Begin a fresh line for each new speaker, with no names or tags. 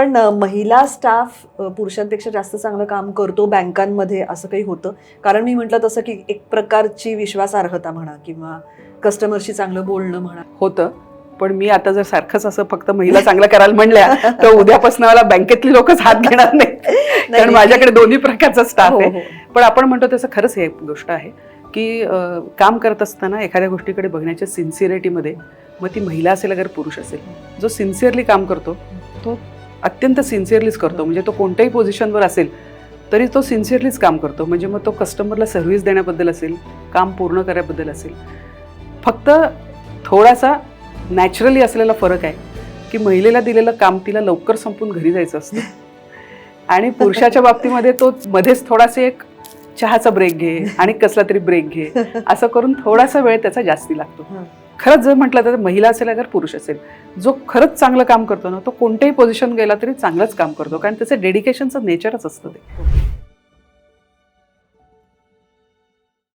पण महिला स्टाफ पुरुषांपेक्षा जास्त चांगलं काम करतो बँकांमध्ये असं काही होतं. कारण मी म्हटलं तसं की एक प्रकारची विश्वासार्हता म्हणा किंवा कस्टमरशी चांगलं बोलणं म्हणा.
होतं. पण मी आता जर सारखंच असं फक्त महिला चांगलं करायला म्हणल्या तर उद्यापासून मला बँकेतली लोकच हात घेणार नाही कारण. माझ्याकडे दोन्ही प्रकारचा स्टाफ
हो,
आहे.
हो.
पण आपण म्हणतो तसं खरंच हे एक गोष्ट आहे की काम करत असताना एखाद्या गोष्टीकडे बघण्याच्या सिन्सिअरिटीमध्ये मग ती महिला असेल अगर पुरुष असेल जो सिन्सिअरली काम करतो तो अत्यंत सिन्सिअरलीच करतो. म्हणजे तो कोणत्याही पोझिशनवर असेल तरी तो सिन्सिअरलीच काम करतो. म्हणजे मग तो कस्टमरला सर्व्हिस देण्याबद्दल असेल काम पूर्ण करायबद्दल असेल. फक्त थोडासा नॅचरली असलेला फरक आहे की महिलेला दिलेलं काम तिला लवकर संपून घरी जायचं असतं. आणि पुरुषाच्या बाबतीमध्ये तो मध्येच थोडासा एक चहाचा ब्रेक घे आणि कसला तरी ब्रेक घे. असं करून थोडासा वेळ त्याचा जास्ती लागतो. खरंच जर म्हटलं तर महिला असेल अगर पुरुष असेल जो खरंच चांगलं काम करतो ना तो कोणत्याही पोझिशन गेला तरी चांगलंच काम करतो. कारण त्याचं डेडिकेशनचं नेचरच असतं ते.